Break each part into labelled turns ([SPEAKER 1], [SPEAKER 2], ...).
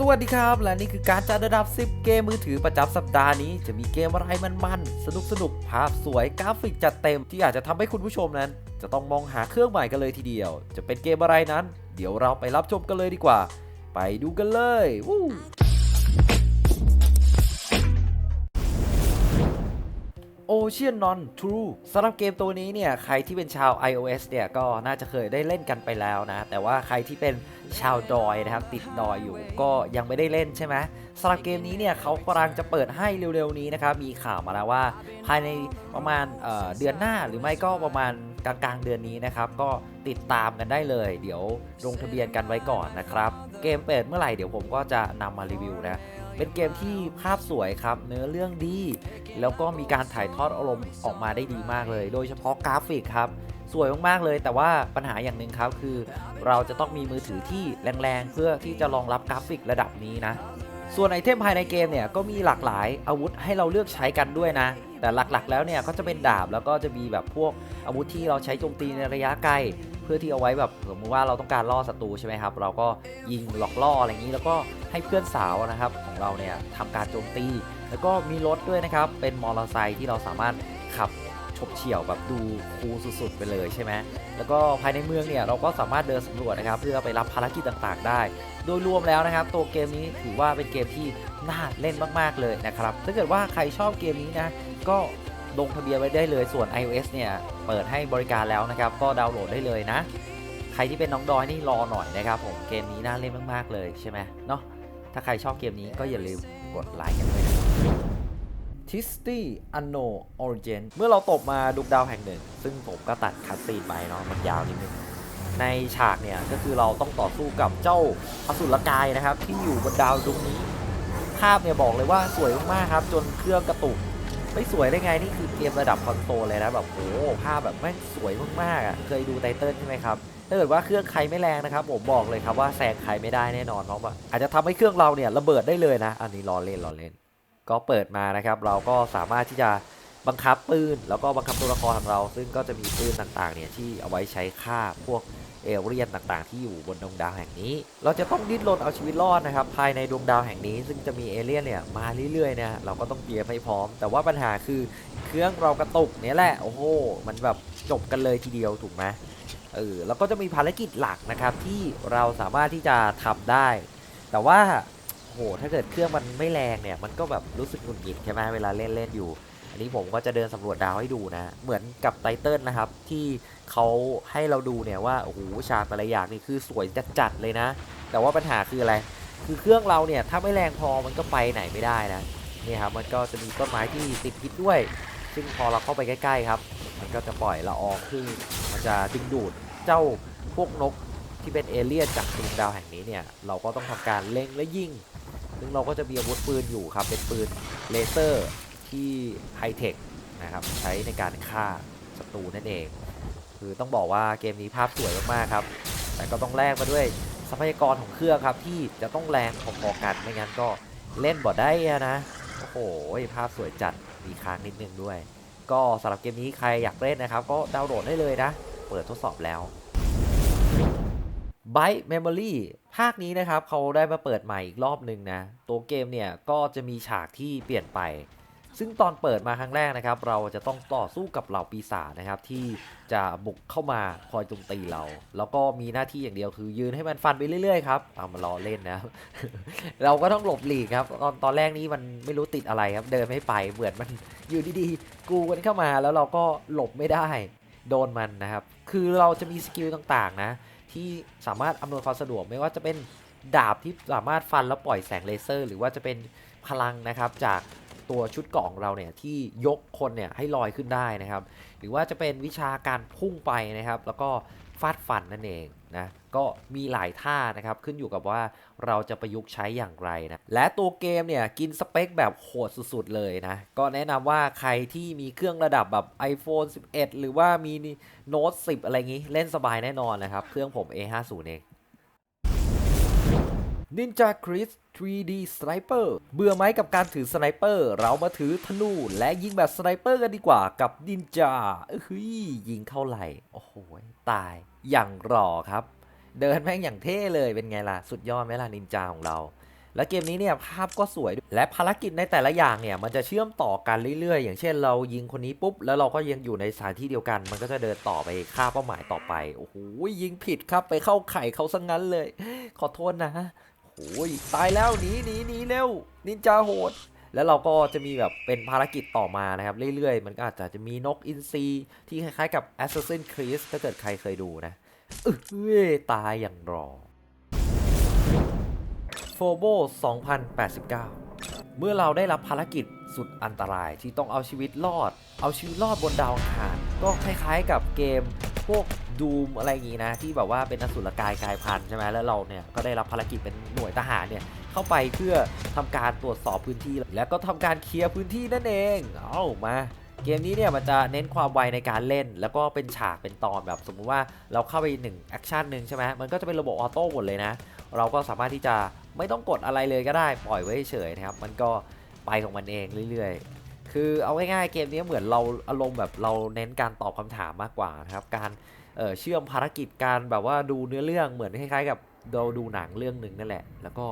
[SPEAKER 1] สวัสดีครับ และนี่คือการจัดระดับ 10 เกมมือถือประจำสัปดาห์นี้ จะมีเกมอะไรมันๆ สนุกสนุกภาพสวยกราฟิกจัดเต็ม ที่อาจจะทำให้คุณผู้ชมนั้น จะต้องมองหาเครื่องใหม่กันเลยทีเดียว จะเป็นเกมอะไรนั้น เดี๋ยวเราไปรับชมกันเลยดีกว่า ไปดูกันเลยวู้ Ocean Non True สำหรับเกมตัวนี้เนี่ยใครที่เป็นชาว iOS เนี่ยก็น่าจะเคยได้เล่นกันไปแล้วนะ แต่ว่าใครที่เป็นชาวดอยนะครับติดดอยอยู่ก็ยังไม่ได้เล่นใช่ไหมสำหรับเกมนี้เนี่ยเขากำลังจะเปิดให้เร็วๆนี้นะครับมีข่าวมาแล้วว่า ภายในประมาณเเดือนหน้าหรือไม่ก็ประมาณ กลางๆเดือนนี้นะครับก็ติดตามกันได้เลย เดี๋ยวลงทะเบียนกันไว้ก่อนนะครับ เกมเปิดเมื่อไหร่เดี๋ยวผมก็จะนำมารีวิวนะเป็นเกมที่ภาพสวยครับ เนื้อเรื่องดี แล้วก็มีการถ่ายทอดอารมณ์ออกมาได้ดีมากเลย โดยเฉพาะกราฟิกครับ สวยมากๆเลย แต่ว่าปัญหาอย่างหนึ่งครับคือ เราจะต้องมีมือถือที่แรงๆ เพื่อที่จะรองรับกราฟิกระดับนี้นะ ส่วนไอเทมภายในเกมเนี่ยก็มีหลากหลายอาวุธให้เราเลือกใช้กันด้วยนะ แต่หลักๆ แล้วเนี่ยก็จะเป็นดาบแล้วก็จะมีแบบพวกอาวุธที่เราใช้โจมตีในระยะไกลเพื่อที่เอาไว้แบบสมมติว่าเราต้องการล่อศัตรูใช่ไหมครับ เราก็ยิงหลอกล่ออะไรอย่างนี้ แล้วก็ให้เพื่อนสาวนะครับของเราเนี่ยทำการโจมตี แล้วก็มีรถด้วยนะครับเป็นมอเตอร์ไซค์ที่เราสามารถขับ ฉบเฉี่ยวแบบดูคูลสุดๆ ไปเลยใช่ไหมแล้วก็ภายในเมืองเนี่ยเราก็สามารถเดินสำรวจนะครับเพื่อไปรับภารกิจต่างๆ ได้ โดยรวมแล้วนะครับ ตัวเกมนี้ถือว่าเป็นเกมที่น่าเล่นมากๆเลยนะครับถ้าเกิดว่าใครชอบเกมนี้นะก็ลงทะเบียนไว้ได้เลยส่วน iOS เนี่ยเปิดให้บริการแล้วนะครับ ก็ดาวน์โหลดได้เลยนะ ใครที่เป็นน้องดอยนี่รอหน่อยนะครับผมเกมนี้น่าเล่นมากๆเลยใช่ไหมเนาะถ้าใครชอบเกมนี้ก็อย่าลืมกดไลค์กันด้วยนะ ทิสตี้อันโนออริจินเมื่อเราตกมาดวงดาวแห่งหนึ่ง ซึ่งผมก็ตัดคัดซีนไปเนาะมันยาวนิดนึงในฉากเนี่ยก็คือเราต้องต่อสู้กับเจ้าอสุรกายนะครับ ที่อยู่บนดาวดวงนี้ ภาพเนี่ยบอกเลยว่าสวยมากๆครับ จนเครื่องกระตุกไม่สวยได้ไง นี่คือเกมระดับคอนโซลเลยนะแบบโอ้ภาพแบบแม่งสวยมากๆอะเคยดูไตเติลใช่ไหมครับถ้าเกิดว่าเครื่องใครไม่แรงนะครับ ผมบอกเลยครับว่าแซงใครไม่ได้แน่นอนเพราะว่าอาจจะทำให้เครื่องเราเนี่ยระเบิดได้เลยนะ อันนี้ล้อเล่นล้อเล่น ก็เปิดมานะครับ เราก็สามารถที่จะบังคับปืนแล้วก็บังคับตัวละครของเรา ซึ่งก็จะมีปืนต่างๆเนี่ยที่เอาไว้ใช้ฆ่าพวกเอเรียนต่างๆ ที่อยู่บนดวงดาวแห่งนี้ เราจะต้องดิ้นรนเอาชีวิตรอดนะครับ ภายในดวงดาวแห่งนี้ ซึ่งจะมีเอเลี่ยนเนี่ยมาเรื่อยๆเนะเราก็ต้องเตรียมให้พร้อม แต่ว่าปัญหาคือเครื่องเรากระตุกเนี่ยแหละ โอ้โห มันแบบจบกันเลยทีเดียวถูกไหมเออแล้วก็จะมีภารกิจหลักนะครับที่เราสามารถที่จะทำได้ แต่ว่า โห ถ้าเกิดเครื่องมันไม่แรงเนี่ย มันก็แบบรู้สึกหงุดหงิดใช่ไหมเวลาเล่นเล่นอยู่ อันนี้ผมก็จะเดินสำรวจดาวให้ดูนะ เหมือนกับไตเติลนะครับ ที่เขาให้เราดูเนี่ยว่า โอ้โห ฉากแต่ละอย่างนี่คือสวยจัดๆเลยนะ แต่ว่าปัญหาคืออะไร คือเครื่องเราเนี่ย ถ้าไม่แรงพอมันก็ไปไหนไม่ได้นะ นี่ครับ มันก็จะมีต้นไม้ที่ติดพิษด้วย ซึ่งพอเราเข้าไปใกล้ ๆ ครับ มันก็จะปล่อยละอองคือมันจะดึงดูดเจ้าพวกนกที่เป็นเอเลี่ยนจากดวงดาวแห่งนี้เนี่ย เราก็ต้องทำการเล็งและยิง ซึ่งเราก็จะมีอาวุธปืนอยู่ครับ เป็นปืนเลเซอร์ที่ไฮเทคนะครับ ใช้ในการฆ่าศัตรูนั่นเอง คือต้องบอกว่าเกมนี้ภาพสวยมากๆครับ แต่ก็ต้องแลกมาด้วยทรัพยากรของเครื่องครับที่จะต้องแรงพอๆกันไม่งั้นก็เล่นบ่ได้นะ โอ้โห ภาพสวยจัด มีค้างนิดนึงด้วย ก็สำหรับเกมนี้ใครอยากเล่นนะครับ ก็ดาวน์โหลดได้เลยนะ เปิดทดสอบแล้ว Byte Memory ภาคนี้นะครับเขาได้มาเปิดใหม่อีกรอบหนึ่งนะ ตัวเกมเนี่ยก็จะมีฉากที่เปลี่ยนไป ซึ่งตอนเปิดมาครั้งแรกนะครับ เราจะต้องต่อสู้กับเหล่าปีศาจนะครับ ที่จะบุกเข้ามาคอยจมตีเรา แล้วก็มีหน้าที่อย่างเดียวคือ ยืนให้มันฟันไปเรื่อยๆครับเอามารอเล่นนะ เราก็ต้องหลบหลีกครับ ตอนตอนแรกนี้มันไม่รู้ติดอะไรครับ เดินไม่ไปเหมือนมันอยู่ดีๆกูกันเข้ามาแล้วเราก็หลบไม่ได้ โดนมันนะครับ คือเราจะมีสกิลต่างๆนะ ที่สามารถอำนวยความสะดวกไม่ว่าจะเป็นดาบที่สามารถฟันแล้วปล่อยแสงเลเซอร์ หรือว่าจะเป็นพลังนะครับจากตัวชุดเกาะของเราเนี่ยที่ยกคนเนี่ยให้ลอยขึ้นได้นะครับ หรือว่าจะเป็นวิชาการพุ่งไปนะครับ แล้วก็ ฟาดฟันนั่นเองนะก็มีหลายท่านะครับขึ้นอยู่กับว่าเราจะประยุกต์ใช้อย่างไรนะและตัวเกมเนี่ยกินสเปคแบบโหดสุดๆเลยนะก็แนะนำว่าใครที่มีเครื่องระดับแบบ iPhone 11 หรือว่ามี Note 10 อะไรงี้เล่นสบายแน่นอนนะครับ เครื่องผม A50 เอง Ninja Chris 3D Sniper เบื่อไหมกับการถือสไนเปอร์ เรามาถือธนูและยิงแบบสไนเปอร์กันดีกว่ากับ Ninja เอ้ยยิงเข้าไหลโอ้โห ตายอย่างหล่อครับ เดินแม่งอย่างเท่เลยเป็นไงล่ะ สุดยอดไหมล่ะนินจาของเรา และเกมนี้เนี่ยภาพก็สวยด้วย และภารกิจในแต่ละอย่างเนี่ย มันจะเชื่อมต่อกันเรื่อยๆ อย่างเช่นเรายิงคนนี้ปุ๊บ แล้วเราก็ยังอยู่ในสถานที่เดียวกัน มันก็จะเดินต่อไปฆ่าเป้าหมายต่อไป โอ้โหยิงผิดครับไปเข้าไข่เขาซะงงั้นเลย ขอโทษนะ โอ้ยตายแล้วหนีหนีหนีเร็วนินจาโหด แล้วเราก็จะมีแบบเป็นภารกิจต่อมานะครับ เรื่อยๆ มันก็อาจจะจะมีนกอินทรีที่คล้ายๆกับ Assassin Creed ถ้าเกิดใครเคยดูนะเอ้ยตายอย่างรอโฟโบ2089 เมื่อเราได้รับภารกิจสุดอันตรายที่ต้องเอาชีวิตรอด เอาชีวิตรอดบนดาวอังคารก็คล้ายๆกับเกมพวก ดูมอะไรอย่างงี้นะ ที่แบบว่าเป็นอสุรกายกายพันธุ์ใช่ไหมแล้วเราเนี่ยก็ได้รับภารกิจเป็นหน่วยทหารเนี่ยเข้าไปเพื่อทำการตรวจสอบพื้นที่ แล้วก็ทำการเคลียร์พื้นที่นั่นเองเอามาเกมนี้เนี่ยมันจะเน้นความไวในการเล่น แล้วก็เป็นฉากเป็นตอนแบบสมมุติว่าเราเข้าไปหนึ่งแอคชั่นหนึ่งใช่ไหมมันก็จะเป็นระบบออโต้หมดเลยนะ เราก็สามารถที่จะไม่ต้องกดอะไรเลยก็ได้ปล่อยไว้เฉยนะครับ มันก็ไปของมันเองเรื่อยๆ คือเอาง่ายๆเกมนี้เหมือนเราอารมณ์แบบเราเน้นการตอบคำถามมากกว่านะครับ การ เชื่อมภารกิจการแบบว่าดูเนื้อเรื่องเหมือนคล้ายๆ กับเราดูหนังเรื่องหนึ่งนั่นแหละ แล้วก็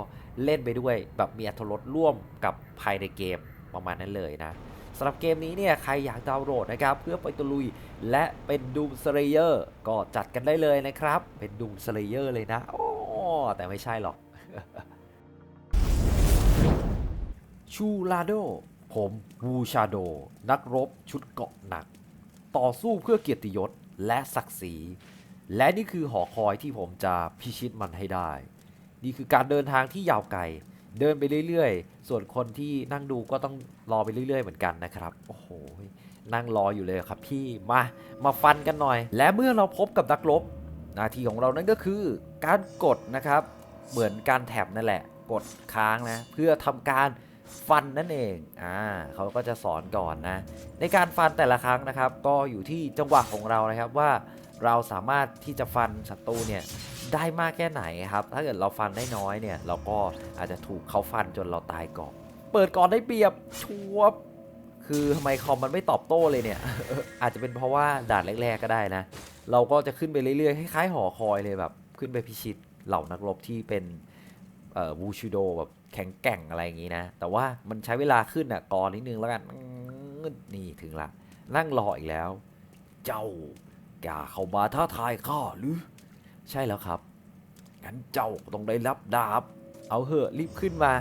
[SPEAKER 1] เล่นไปด้วยแบบมีอรรถรสร่วมกับภายในเกมประมาณนั้นเลยนะสำหรับเกมนี้เนี่ยใครอยากดาวน์โหลดนะครับ เพื่อไปตะลุยและเป็น Doom Slayer ก็จัดกันได้เลยนะครับ เป็น Doom Slayer เลยนะโอ๋อแต่ไม่ใช่หรอกชูลาโด ผม วูชาโด นักรบชุดเกราะหนัก ต่อสู้เพื่อเกียรติยศ และศักดิ์ศรี และนี่คือหอคอยที่ผมจะพิชิตมันให้ได้ นี่คือการเดินทางที่ยาวไกล เดินไปเรื่อยๆ ส่วนคนที่นั่งดูก็ต้องรอไปเรื่อยๆ เหมือนกันนะครับ โอ้โห นั่งรออยู่เลยครับพี่มา มาฟันกันหน่อย และเมื่อเราพบกับนักรบหน้าที่ของเรานั่นก็คือการกดนะครับ เหมือนการแท็บนั่นแหละ กดค้างนะ เพื่อทำการ ฟันนั่นเอง อ่าเขาก็จะสอนก่อนนะ ในการฟันแต่ละครั้งนะครับ ก็อยู่ที่จังหวะของเรานะครับว่าเราสามารถที่จะฟันศัตรูเนี่ยได้มากแค่ไหนครับ ถ้าเกิดเราฟันได้น้อยเนี่ย เราก็อาจจะถูกเขาฟันจนเราตายก่อน เปิดก่อนได้เปรียบชัวบคือทำไมคอมมันไม่ตอบโต้เลยเนี่ย อาจจะเป็นเพราะว่าด่านแรก ๆก็ได้นะ เราก็จะขึ้นไปเรื่อยๆคล้ายๆหอคอยเลยแบบ ขึ้นไปพิชิตเหล่านักรบที่เป็นเอ่อวูชูโดแบบ แข็งแกร่งอะไรอย่างนี้นะ แต่ว่ามันใช้เวลาขึ้นอะก่อนนิดนึงแล้วกันนี่ถึงละ นั่งรออีกแล้ว เจ้ากล้าเข้ามาท้าทายข้าหรือ ใช่แล้วครับ งั้นเจ้าต้องได้รับดาบ เอาเหอะรีบขึ้นมา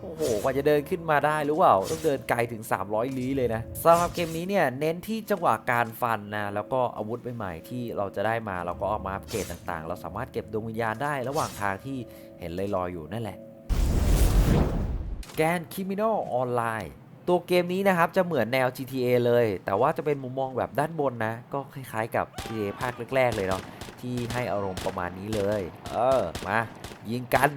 [SPEAKER 1] โอ้โห กว่าจะเดินขึ้นมาได้หรือเปล่า ต้องเดินไกลถึง 300 ลี้เลยนะสำหรับเกมนี้เนี่ย เน้นที่จังหวะการฟันนะ แล้วก็อาวุธใหม่ๆที่เราจะได้มา เราก็เอามาอัปเกรดต่างๆ เราสามารถเก็บดวงวิญญาณได้ระหว่างทางที่เห็นลอยๆอยู่นั่นแหละ แกนคิมิโนออนไลน์ตัวเกมนี้นะครับจะเหมือนแนว GTA เลย แต่ว่าจะเป็นมุมมองแบบด้านบนนะ ก็คล้ายๆกับ GTA ภาคแรกๆ เลยเนาะที่ให้อารมณ์ประมาณนี้เลย เออ มา ยิงกัน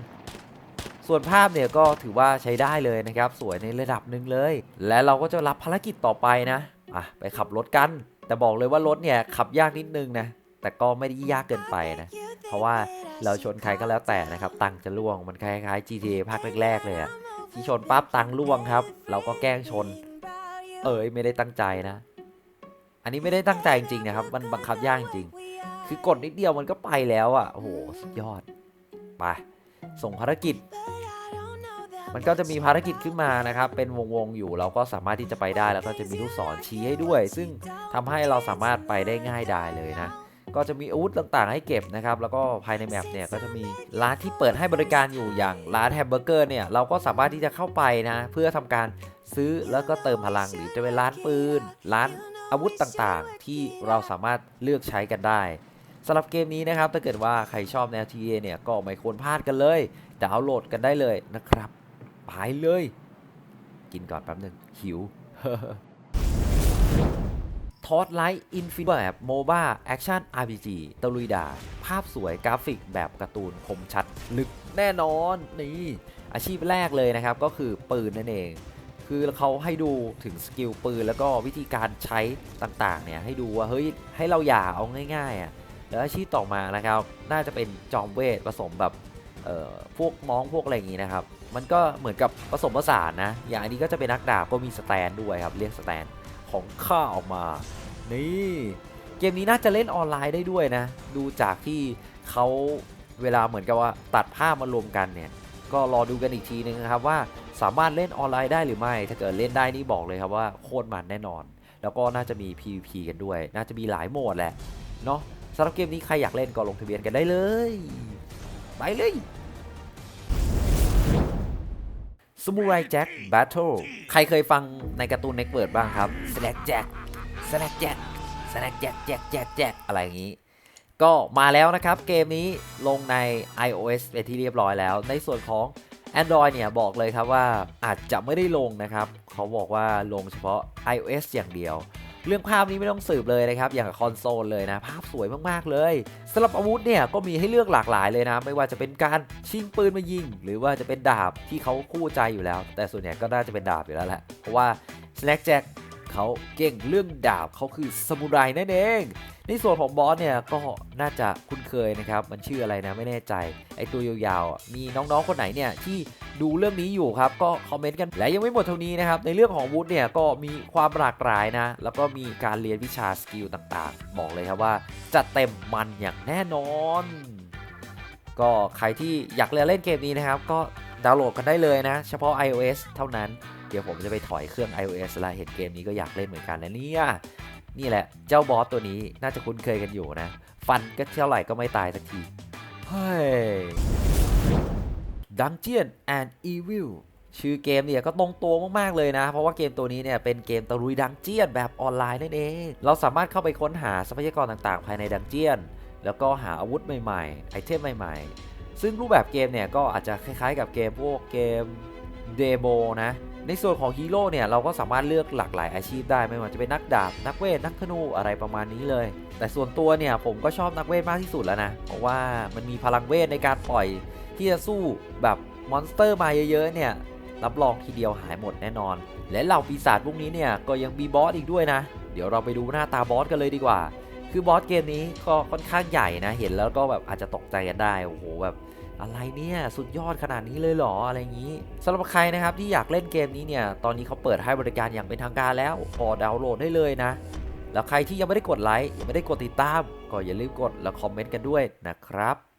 [SPEAKER 1] ส่วนภาพเนี่ยก็ถือว่าใช้ได้เลยนะครับ สวยในระดับหนึ่งเลย และเราก็จะรับภารกิจต่อไปนะ อะ ไปขับรถกัน แต่บอกเลยว่ารถเนี่ยขับยากนิดนึงนะ แต่ก็ไม่ได้ยากเกินไปนะ เพราะว่าเราชนใครก็แล้วแต่นะครับ ตังค์จะล่วง มันคล้ายๆ GTA ภาคแรกๆ เลยอะ ที่ชนปั๊บตังล่วงครับ เราก็แกล้งชน เอ้ยไม่ได้ตั้งใจนะ อันนี้ไม่ได้ตั้งใจจริงๆนะครับ มันบังคับยากจริง คือกดนิดเดียวมันก็ไปแล้วอะโอ้โหสุดยอดไปส่งภารกิจ มันก็จะมีภารกิจขึ้นมานะครับ เป็นวงๆอยู่เราก็สามารถที่จะไปได้แล้วก็จะมีลูกศรชี้ให้ด้วย ซึ่งทำให้เราสามารถไปได้ง่ายดายเลยนะ ก็จะมีอาวุธต่างๆ ให้เก็บนะครับ แล้วก็ภายในแมปเนี่ยก็จะมีร้านที่เปิดให้บริการอยู่อย่างร้านแฮมเบอร์เกอร์เนี่ยเราก็สามารถที่จะเข้าไปนะ เพื่อทำการซื้อแล้วก็เติมพลังหรือจะเป็นร้านปืน ร้านอาวุธต่างๆ ที่เราสามารถเลือกใช้กันได้สำหรับเกมนี้นะครับ ถ้าเกิดว่าใครชอบแนว TA เนี่ยก็ไม่ควรพลาดกันเลยดาวน์โหลดกันได้เลยนะครับไปเลย กินก่อนแป๊บหนึ่งหิว อ r ไลท์อินฟินแบบโมบ้าแอคชั่น RPG ตะลุยดา ภาพสวยกราฟิกแบบการ์ตูนคมชัด ลึกแน่นอนนี่อาชีพแรกเลยนะครับ ก็คือปืนนั่นเอง คือเขาให้ดูถึงสกิลปืน แล้วก็วิธีการใช้ต่างๆเนี่ยให้ดูว่าเฮ้ยให้เราอย่าเอาง่ายๆอะแล้วอาชีพต่อมานะครับ น่าจะเป็นจอมเวทผสมแบบเอ่อพวกมองพวกอะไรอย่างงี้นะครับ มันก็เหมือนกับผสมผสานนะ อย่างอันนี้ก็จะเป็นนักดาบก็มีสแตนด้วยครับ เรียกสแตนของข้าออกมา นี่เกมนี้น่าจะเล่นออนไลน์ได้ด้วยนะ ดูจากที่เขาเวลาเหมือนกับว่าตัดภาพมารวมกันเนี่ย ก็รอดูกันอีกทีนึงครับว่าสามารถเล่นออนไลน์ได้หรือไม่ ถ้าเกิดเล่นได้นี่บอกเลยครับว่าโคตรมันแน่นอน แล้วก็น่าจะมี PVP กันด้วย น่าจะมีหลายโหมดแหละเนาะสำหรับเกมนี้ใครอยากเล่นก็ลงทะเบียนกันได้เลย ไปเลยสมูไรแจ็คแบทเทิลใครเคยฟังในการ์ตูนเน็กเบิร์ดบ้างครับแน็คแจ็ค สแน็คแจ็คสแน็คแจ็คแจ็คแจ็คแจ็คอะไรอย่างนี้ ก็มาแล้วนะครับ เกมนี้ลงใน iOS เป็นที่เรียบร้อยแล้ว ในส่วนของ Android เนี่ยบอกเลยครับว่าอาจจะไม่ได้ลงนะครับ เขาบอกว่าลงเฉพาะ iOS อย่างเดียว เรื่องภาพนี้ไม่ต้องสืบเลยนะครับ อย่างคอนโซลเลยนะ ภาพสวยมากๆเลยสำหรับอาวุธเนี่ยก็มีให้เลือกหลากหลายเลยนะ ไม่ว่าจะเป็นการชิงปืนมายิง หรือว่าจะเป็นดาบที่เขาคู่ใจอยู่แล้ว แต่ส่วนใหญ่ก็น่าจะเป็นดาบอยู่แล้วแหละเพราะว่า Slack Jack เขาเก่งเรื่องดาบเขาคือซามูไรนั่นเอง ในส่วนของบอสเนี่ยก็น่าจะคุ้นเคยนะครับ มันชื่ออะไรนะไม่แน่ใจ ไอตัวยาวๆ มีน้องๆคนไหนเนี่ยที่ดูเรื่องนี้อยู่ครับก็คอมเมนต์กัน และยังไม่หมดเท่านี้นะครับ ในเรื่องของวุธเนี่ยก็มีความหลากหลายนะ แล้วก็มีการเรียนวิชาสกิลต่างๆ บอกเลยครับว่าจัดเต็มมันอย่างแน่นอน ก็ใครที่อยากเรียนเล่นเกมนี้นะครับก็ ดาวน์โหลดกันได้เลยนะ เฉพาะ iOS เท่านั้น เดี๋ยวผมจะไปถอยเครื่อง iOS ล้วเห็นเกมนี้ก็อยากเล่นเหมือนกันนะเนี่ยนี่แหละเจ้าบอสตัวนี้น่าจะคุ้นเคยกันอยู่นะ ฟันก็เท่าไหร่ก็ไม่ตายสักที เฮ้ย Dungeon and Evil ชื่อเกมเนี่ยก็ตรงตัวมากๆเลยนะ เพราะว่าเกมตัวนี้เนี่ยเป็นเกมตะลุยดังเจียนแบบออนไลน์นั่นเอง เราสามารถเข้าไปค้นหาทรัพยากรต่างๆ ภายในดังเจียน แล้วก็หาอาวุธใหม่ๆ ไอเทมใหม่ๆ ซึ่งรูปแบบเกมเนี่ยก็อาจจะคล้ายๆกับเกมพวกเกมเดโมนะ ในส่วนของฮีโร่เนี่ยเราก็สามารถเลือกหลากหลายอาชีพได้ไม่ว่าจะเป็นนักดาบ นักเวท นักธนูอะไรประมาณนี้เลย แต่ส่วนตัวเนี่ยผมก็ชอบนักเวทมากที่สุดแล้วนะ เพราะว่ามันมีพลังเวทในการปล่อยที่จะสู้แบบมอนสเตอร์มาเยอะๆเนี่ยรับรองทีเดียวหายหมดแน่นอน และเหล่าปีศาจพวกนี้เนี่ยก็ยังมีบอสอีกด้วยนะ เดี๋ยวเราไปดูหน้าตาบอสกันเลยดีกว่า คือบอสเกมนี้ก็ค่อนข้างใหญ่นะ เห็นแล้วก็แบบอาจจะตกใจกันได้ โอ้โหแบบอะไรเนี่ยสุดยอดขนาดนี้เลยเหรออะไรอย่างนี้สำหรับใครนะครับที่อยากเล่นเกมนี้เนี่ยตอนนี้เขาเปิดให้บริการอย่างเป็นทางการแล้วพอดาวน์โหลดได้เลยนะ แล้วใครที่ยังไม่ได้กดไลค์ยังไม่ได้กดติดตาม ก็อย่าลืมกดและคอมเมนต์กันด้วยนะครับ